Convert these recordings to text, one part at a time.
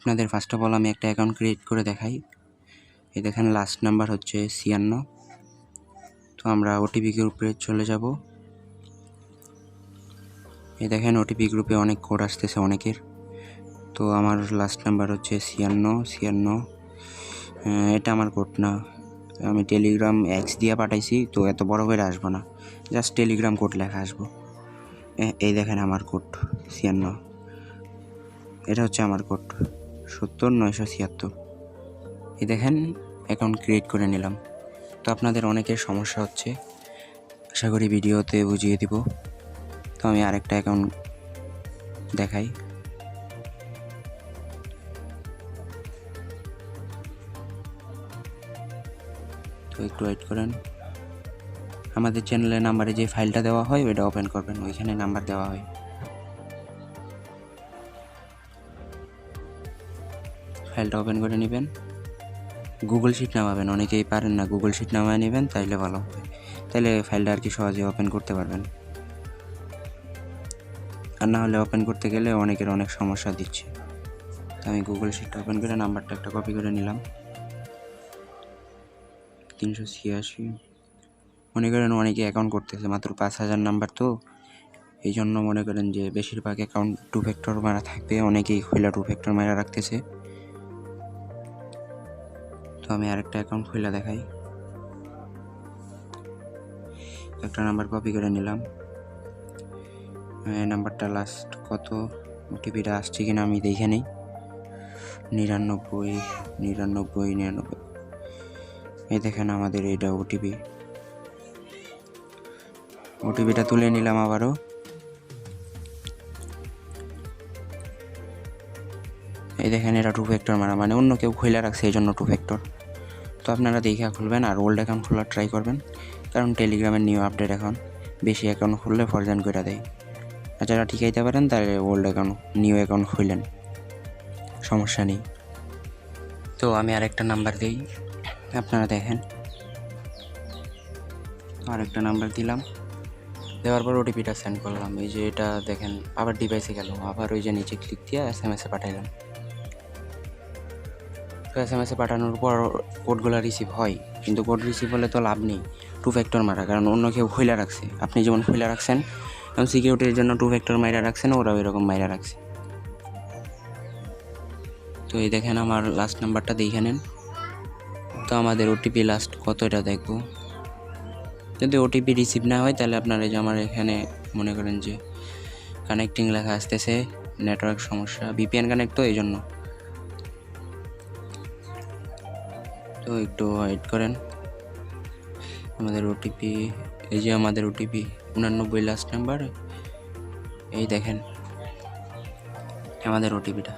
আপনাদের first of all আমি একটা অ্যাকাউন্ট ক্রিয়েট করে দেখাই। এই দেখেন লাস্ট নাম্বার হচ্ছে ছিয়ান্ন। তো আমরা ওটিপি গ্রুপে চলে যাব। এই দেখেন ওটিপি গ্রুপে অনেক কোড আসতেছে অনেকের। তো আমার লাস্ট নাম্বার হচ্ছে ছিয়ান্ন ছিয়ান্ন। এটা আমার কোড না। আমি টেলিগ্রাম এক্স দিয়ে পাঠাইছি, তো এত বড় করে আসব না। জাস্ট টেলিগ্রাম কোড লেখা আসব। এই দেখেন আমার কোড ছিয়ান্ন। এটা হচ্ছে আমার কোড সত্তর, নয়শো ছিয়াত্তর। এই দেখেন অ্যাকাউন্ট ক্রিয়েট করে নিলাম। তো আপনাদের অনেকের সমস্যা হচ্ছে। আশা করি ভিডিওতে বুঝিয়ে দিব। তো আমি আরেকটা অ্যাকাউন্ট দেখাই। তো একটু ওয়েট করেন। আমাদের চ্যানেলের নাম্বারে যে ফাইলটা দেওয়া হয়, ওইটা ওপেন করবেন। ওইখানে নাম্বার দেওয়া হয়। ফাইলটা ওপেন করে নেবেন। গুগল শিট নামাবেন। অনেকেই পারেন না গুগল শিট নামায় নেবেন, তাইলে ভালো হবে। তাইলে ফাইলটা আর কি সহজে ওপেন করতে পারবেন। আর না হলে ওপেন করতে গেলে অনেকের অনেক সমস্যা দিচ্ছে। তো আমি গুগল শিটটা ওপেন করে নাম্বারটা একটা কপি করে নিলাম। তিনশো ছিয়াশি। মনে করেন অনেকে অ্যাকাউন্ট করতেছে, মাত্র পাঁচ হাজার নাম্বার তো। এই জন্য মনে করেন যে বেশিরভাগ অ্যাকাউন্ট টু ফ্যাক্টর মারা থাকবে, অনেকেই খোলা টু ফ্যাক্টর মারা রাখতেছে। আমি আরেকটা অ্যাকাউন্ট খুলে দেখাই। একটা নাম্বার কপি করে নিলাম। নাম্বারটা লাস্ট কত? ওটিপিটা আসছে কিনা আমি দেখে নেই। নিরানব্বই নিরানব্বই নিরানব্বই। এই দেখেন আমাদের এইটা ওটিপি ওটিপিটা তুলে নিলাম আবারও। এই দেখেন এটা টু ফ্যাক্টর মারা মানে অন্য কেউ খুলে রাখছে, এই জন্য টু ফ্যাক্টর আপনারা দেখে খুলবেন আর ওল্ড অ্যাকাউন্ট খোলার ট্রাই করবেন। কারণ টেলিগ্রামের নিউ আপডেট এখন বেশি অ্যাকাউন্ট খুললে ফরজান করে দেয়। আর যারা ঠিকাইতে পারেন তাহলে ওল্ড অ্যাকাউন্ট নিউ অ্যাকাউন্ট খুললেন সমস্যা নেই। তো আমি আরেকটা নাম্বার দিই। আপনারা দেখেন। আরেকটা নাম্বার দিলাম। দেওয়ার পর ওটিপিটা সেন্ড করলাম। এই যে এটা দেখেন, আবার ডিভাইসে গেল। আবার ওই যে নিচে ক্লিক দিয়ে এস এম এসে পাঠাইলাম। তো এস এম এসে পাঠানোর পর কোডগুলো রিসিভ হয়, কিন্তু কোড রিসিভ হলে তো লাভ নেই টু ফ্যাক্টর মারা, কারণ অন্য কেউ খুলে রাখছে। আপনি যেমন খুলে রাখছেন, এবং সিকিউরিটির জন্য টু ফ্যাক্টর মাইরা রাখছেন, ওরাও এরকম মাইরা রাখছে। তো এই দেখেন আমার লাস্ট নাম্বারটা দেখে নেন। তো আমাদের ওটিপি লাস্ট কত এটা দেখব? যদি ওটিপি রিসিভ না হয়, তাহলে আপনার এই যে আমার এখানে মনে করেন যে কানেক্টিং লেখা আসতেছে নেটওয়ার্ক সমস্যা ভিপিএন কানেক্ট তো এই জন্য। তো একটু ওয়েট করেন। আমাদের ওটিপি এই যে আমাদের ওটিপি উনানব্বই লাস্ট নাম্বার এই দেখেন, আমাদের ওটিপিটা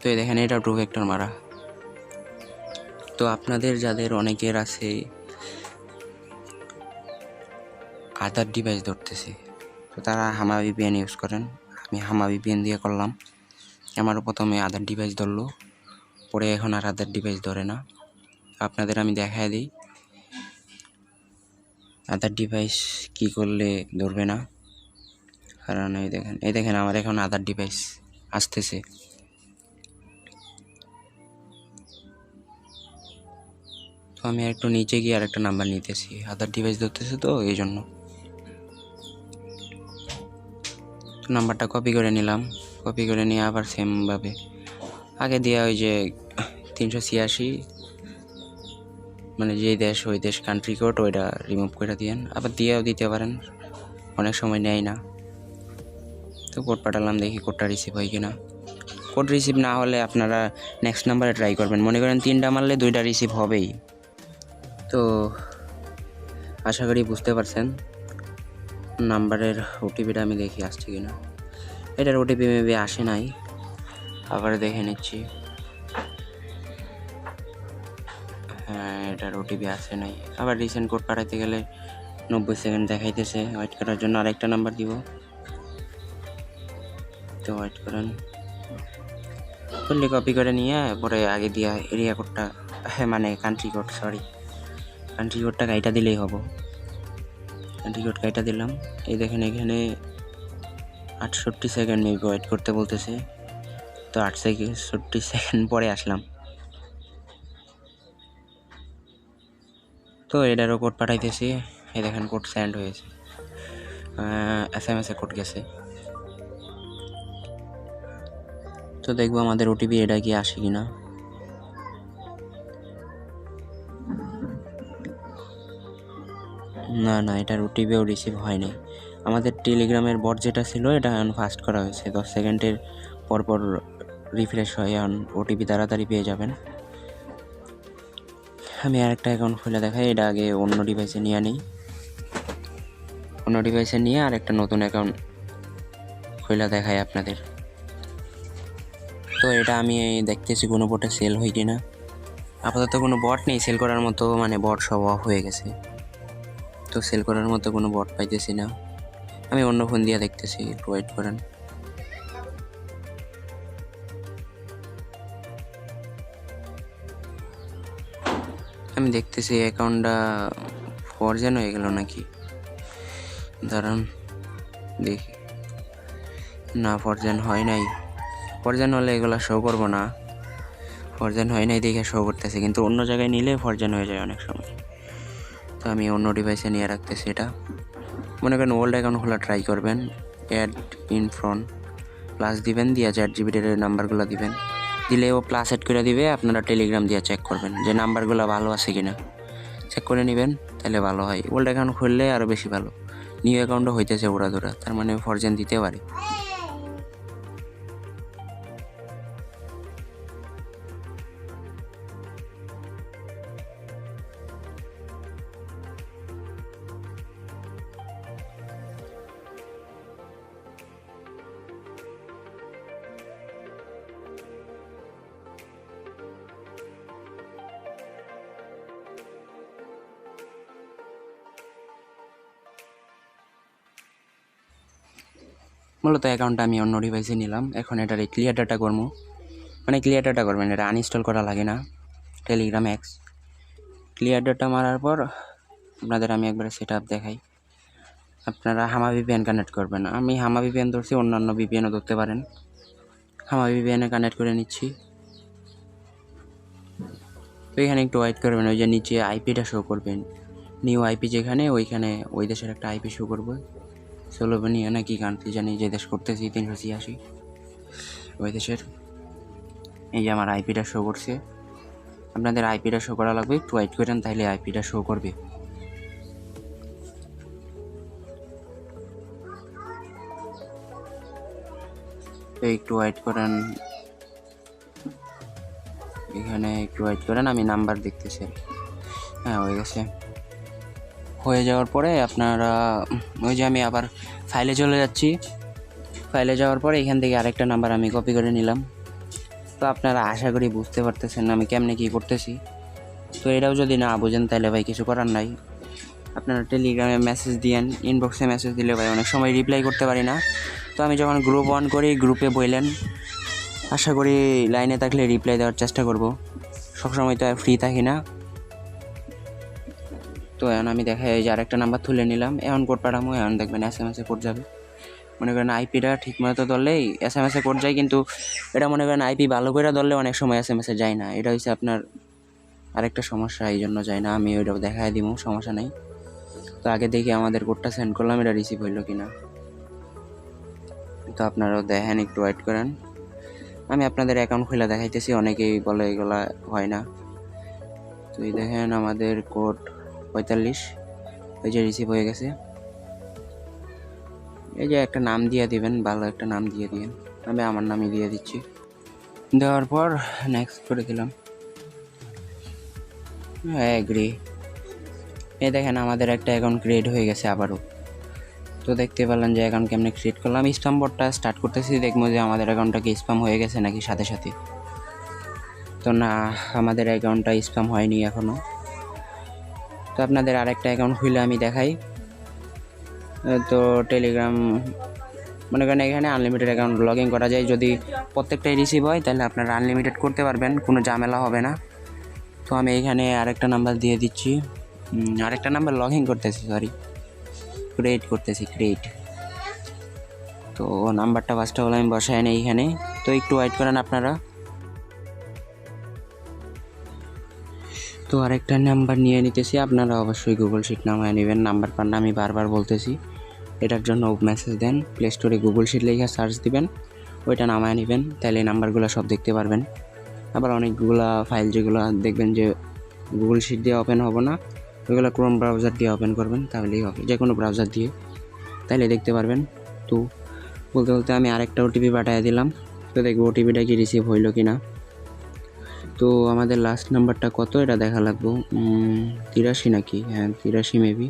তো এই দেখেন, এটা টু ভেক্টর মারা। তো আপনাদের যাদের অনেকের আছে আদার ডিভাইস ধরতেছে, তো তারা হামা ভিপিএন ইউজ করেন। আমি হামা ভিপিএন দিয়ে করলাম। আমারও প্রথমে আদার ডিভাইস ধরলো, পরে এখন আর আদার ডিভাইস ধরে না। আপনাদের আমি দেখায় দিই। আদার ডিভাইস কি করলে ধরবে না? কারণ এই দেখেন এই দেখেন আমার এখন আদার ডিভাইস আসতেছে। তো আমি একটু নিচে গিয়ে আরেকটা নাম্বার নিতেছি। আদার ডিভাইস ধরতেছে তো, এই জন্য। নাম্বারটা কপি করে নিলাম। কপি করে নিয়ে আবার সেমভাবে আগে দেওয়া ওই যে তিনশো ছিয়াশি মানে যেই দেশ, ওই দেশ কান্ট্রি কোড ওইটা রিমুভ করে দিয়েন। আবার দিয়েও দিতে পারেন। অনেক সময় নেয় না। তো কোড পাঠালাম, দেখি কোডটা রিসিভ হয় কি না কোড রিসিভ না হলে আপনারা নেক্সট নাম্বারে ট্রাই করবেন। মনে করেন তিনটা মারলে দুইটা রিসিভ হবেই। তো আশা করি বুঝতে পারছেন নাম্বারের ওটিপিটা আমি দেখি আসছে কি না এটার ওটিপি মেবি আসে নাই। আবার দেখে নিচ্ছি। এটার ওটিপি আসে নাই। আবার রিসেন্ট কোড পাঠাইতে গেলে নব্বই সেকেন্ড দেখাইতেছে। ওয়েট করার জন্য আরেকটা নাম্বার দিব। তো ওয়েট করেন। ফুললি কপি করে নিয়ে, পরে আগে দিয়া এরিয়া কোডটা হ্যাঁ মানে কান্ট্রি কোড সরি কান্ট্রি কোডটা গাইটা দিলেই হব। কান্ট্রি কোড গাইটা দিলাম। এই দেখেন এখানে আটষট্টি সেকেন্ড মেবি ওয়েট করতে বলতেছে। তো আট ছেষট্টি সেকেন্ড পরে আসলাম। তো এটারও কোড পাঠাইতেছি। এই দেখেন কোড সেন্ড হয়েছে। এস এম এসে কোড গেছে। তো দেখব আমাদের ওটিপি এটা কি আসে কি না না না এটার ওটিপিও রিসিভ হয়নি। আমাদের টেলিগ্রামের বট যেটা ছিল, এটা এখন ফাস্ট করা হয়েছে। দশ সেকেন্ডের পর পর রিফ্রেশ হয় এখন ওটিপি তাড়াতাড়ি পেয়ে যাবেন। আমি আরেকটা অ্যাকাউন্ট খুলে দেখাই, এটা আগে অন্য ডিভাইসে নিয়ে নিই অন্য ডিভাইসে নিয়ে আরেকটা নতুন অ্যাকাউন্ট খুলে দেখাই আপনাদের। তো এটা আমি দেখতেছি কোনো বটে সেল হয় কি না আপাতত কোনো বট নেই সেল করার মতো মানে বট সব অফ হয়ে গেছে। তো সেল করার মতো কোনো বট পাইতেছি না। আমি অন্য ফোন দিয়ে দেখতেছি, একটু ওয়েট করেন। আমি দেখতেছি অ্যাকাউন্টটা ফরজেন হয়ে গেল নাকি? দাঁড়ান, দেখি। না ফরজেন হয় নাই। ফরজেন হলে এগুলো শো করব না। ফরজেন হয় নাই দেখে শো করতেছে, কিন্তু অন্য জায়গায় নিলে ফরজেন হয়ে যায় অনেক সময়। তো আমি অন্য ডিভাইসে নিয়ে রাখতেছি এটা। মনে করেন ওল্ড অ্যাকাউন্ট খোলা ট্রাই করবেন অ্যাড ইন ফ্রন্ট প্লাস দিবেন, দিয়ে চ্যাট জিবিটের নাম্বারগুলো দিবেন। দিলে ও প্লাস অ্যাড করে দিবে, আপনারা টেলিগ্রাম দিয়ে চেক করবেন যে নাম্বারগুলো ভালো আছে কি না চেক করে নেবেন, তাহলে ভালো হয়। ওল্ড অ্যাকাউন্ট খুললে আরও বেশি ভালো। নিউ অ্যাকাউন্টও হইতেছে ওরা দৌড়া তার মানে ফরজেন দিতে পারে। মূলত অ্যাকাউন্টটা আমি অন্য ডিভাইসে নিলাম। এখন এটার এই ক্লিয়ার ডাটা করব। মানে ক্লিয়ার ডাটা করবেন, এটা আনইনস্টল করা লাগে না। টেলিগ্রাম অ্যাক্স ক্লিয়ার ডাটা মারার পর আপনাদের আমি একবার সেট আপ দেখাই। আপনারা হামা ভিপিএন কানেক্ট করবেন। আমি হামা ভিপিএন ধরছি, অন্যান্য ভিপিএনও ধরতে পারেন। হামা ভিপিএনে কানেক্ট করে নিচ্ছি। তো এখানে একটু ওয়েট করবেন, ওই যে নিচে আইপিটা শো করবেন। নিউ আইপি যেখানে, ওইখানে ওই দেশের একটা আইপি শো করবে। স্লোভেনিয়া নাকি কান্ট্রি জানি যে দেশ করতেছি তিনশো ছিয়াশি ওই দেশের এই যে আমার আইপিটা শো করছে আপনাদের আইপিটা শো করা লাগবে একটু ওয়েট করেন তাহলে আইপিটা শো করবে একটু ওয়াইট করেন এখানে একটু ওয়াইট করেন আমি নাম্বার দেখতেছি হ্যাঁ হয়ে গেছে হয়ে যাওয়ার পরে আপনারা ওই যে আমি আবার ফাইলে চলে যাচ্ছি। ফাইলে যাওয়ার পরে এখান থেকে আরেকটা নাম্বার আমি কপি করে নিলাম। তো আপনারা আশা করি বুঝতে পারতেছেন আমি কেমনে কী করতেছি। তো এটাও যদি না বোঝেন তাহলে ভাই কিছু করার নাই। আপনারা টেলিগ্রামে মেসেজ দিয়েন ইনবক্সে মেসেজ দিলে ভাই অনেক সময় রিপ্লাই করতে পারি না। তো আমি যখন গ্রুপ অন করি গ্রুপে বললেন আশা করি লাইনে থাকলে রিপ্লাই দেওয়ার চেষ্টা করব। সবসময় তো আর ফ্রি থাকি না। তো এখন আমি দেখা যায় যে আরেকটা নাম্বার তুলে নিলাম। এখন কোড পাঠামো, এখন দেখবেন এস এম এসে কোড যাবে। মনে করেন আইপিটা ঠিক মতো ধরলেই এস এম এসে কোড যায়, কিন্তু এটা মনে করেন আইপি ভালো করে ধরলে অনেক সময় এস এম এসে যায় না। এটা হচ্ছে আপনার আরেকটা সমস্যা এই জন্য যায় না। আমি ওইটা দেখাই দিব সমস্যা নেই। তো আগে দেখি আমাদের কোডটা সেন্ড করলাম, এটা রিসিভ হইল কি না তো আপনারাও দেখেন, একটু ওয়েট করেন। আমি আপনাদের অ্যাকাউন্ট খুলে দেখাইতেছি, অনেকেই বলে এগুলা হয় না। তো এই দেখেন আমাদের কোড পঁয়তাল্লিশ। ওই যে রিসিভ হয়ে গেছে। এই যে একটা নাম দিয়ে দিবেন, ভালো একটা নাম দিয়ে দিবেন। আমি আমার নামই দিয়ে দিচ্ছি। দেওয়ার পর নেক্সট করে দিলাম। এগ্রি এই দেখেন, আমাদের একটা অ্যাকাউন্ট ক্রিয়েট হয়ে গেছে আবারও। তো দেখতে পেলাম যে অ্যাকাউন্ট কেমনে ক্রিয়েট করলাম। বোর্ডটা স্টার্ট করতেছি, দেখব যে আমাদের অ্যাকাউন্টটা কি স্প্যাম হয়ে গেছে নাকি সাথে সাথে। তো না, আমাদের অ্যাকাউন্টটা স্প্যাম হয়নি এখনও তো আপনাদের আরেকটা অ্যাকাউন্ট খুলে আমি দেখাই। তো টেলিগ্রাম মনে করেন এখানে আনলিমিটেড অ্যাকাউন্ট লগ ইন করা যায়। যদি প্রত্যেকটাই রিসিভ হয়, তাহলে আপনারা আনলিমিটেড করতে পারবেন, কোনো ঝামেলা হবে না। তো আমি এখানে আরেকটা নাম্বার দিয়ে দিচ্ছি। আরেকটা নাম্বার লগ ইন করতেছি সরি ক্রিয়েট করতেছি ক্রিয়েট তো নাম্বারটা ফার্স্ট অল আমি বসায় নেই এখানে। তো একটু ওয়েট করেন আপনারা। তো আরেকটা নাম্বার নিয়ে নিতেছি। আপনারা অবশ্যই গুগল শিট নামায় নেবেন। নাম্বার পান আমি বারবার বলতেছি। এটার জন্য মেসেজ দেন। প্লে স্টোরে গুগল শিট লেখা সার্চ দিবেন। ওইটা নামায় নেবেন। তাহলে নাম্বারগুলো সব দেখতে পারবেন। আবার অনেকগুলা ফাইল যেগুলো দেখবেন যে গুগল শিট দিয়ে ওপেন হবে না, ওইগুলো ক্রোম ব্রাউজার দিয়ে ওপেন করবেন, তাহলেই হবে। যে কোনো ব্রাউজার দিয়ে। তাহলে দেখতে পারবেন। তো বলতে বলতে আমি আরেকটা ওটিপি পাঠিয়ে দিলাম। তো দেখব ওটিপিটা কি রিসিভ হইল কি না তো আমাদের লাস্ট নাম্বারটা কত? এটা দেখা লাগবো। তিরাশি নাকি? হ্যাঁ তিরাশি মেবি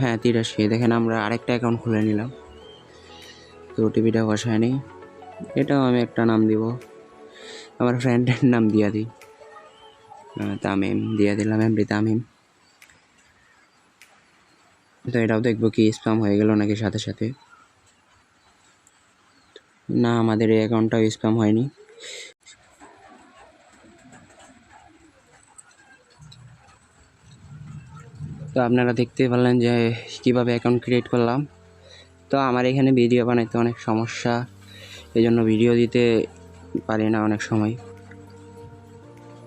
হ্যাঁ তিরাশি। দেখেন, আমরা আরেকটা অ্যাকাউন্ট খুলে নিলাম। তো ওটিপিটা বসায় নেই। এটাও আমি একটা নাম দিব। আমার ফ্রেন্ডের নাম দিয়া দিই। তামিম। দিয়া দিলাম এমনি তামিম। তো এটাও দেখব কি স্প্যাম হয়ে গেল নাকি সাথে সাথে। না, আমাদের এই অ্যাকাউন্টটাও স্প্যাম হয়নি। তো আপনারা দেখতে পারলেন যে কীভাবে অ্যাকাউন্ট ক্রিয়েট করলাম। তো আমার এখানে ভিডিও বানাইতে অনেক সমস্যা এই জন্য ভিডিও দিতে পারি না অনেক সময়।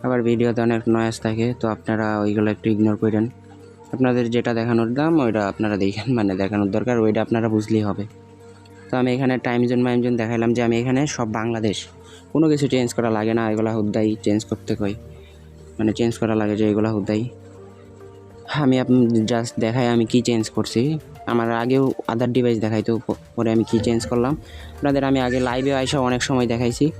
আবার ভিডিওতে অনেক নয়েজ থাকে, তো আপনারা ওইগুলো একটু ইগনোর করেন। আপনাদের যেটা দেখানোর দাম, ওইটা আপনারা দেখেন মানে দেখানোর দরকার, ওইটা আপনারা বুঝলেই হবে। তো আমি এখানে টাইম জোন মাইম জোন দেখাইলাম যে আমি এখানে সব বাংলাদেশ, কোনো কিছু চেঞ্জ করা লাগে না, এগুলো হুদ্দাই চেঞ্জ করতে কই মানে চেঞ্জ করা লাগে যে এগুলো হুদ্দাই। আমি জাস্ট দেখাই আমি কি চেঞ্জ করছি। আমার আগেও আদার ডিভাইস দেখাইতো পরে আমি কি চেঞ্জ করলাম। আপনাদের আমি আগে লাইভে আইসা অনেক সময় দেখাইছি।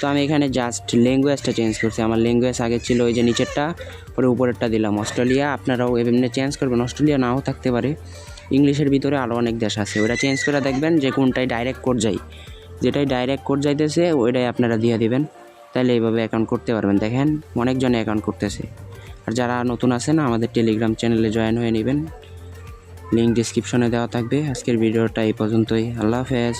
তো আমি এখানে জাস্ট ল্যাঙ্গুয়েজটা চেঞ্জ করছি। আমার ল্যাঙ্গুয়েজ আগে ছিল ওই যে নিচেরটা, পরে উপরেরটা দিলাম। অস্ট্রেলিয়া, আপনারাও এমনি চেঞ্জ করবেন। অস্ট্রেলিয়া নাও থাকতে পারে। ইংলিশের ভিতরে আরও অনেক দেশ আছে। ওটা চেঞ্জ করে দেখবেন যে কোনটাই ডাইরেক্ট কোড যায়। যেটাই ডাইরেক্ট কোড যাইতেছে, ওইটাই আপনারা দিয়ে দিবেন। তাহলে এইভাবে অ্যাকাউন্ট করতে পারবেন। দেখেন, অনেকজনে অ্যাকাউন্ট করতেছে। আর যারা নতুন আছেন, আমাদের টেলিগ্রাম চ্যানেলে জয়েন হয়ে নেবেন। লিঙ্ক ডিসক্রিপশনে দেওয়া থাকবে। আজকের ভিডিওটা এই পর্যন্তই। আল্লাহ হাফেজ।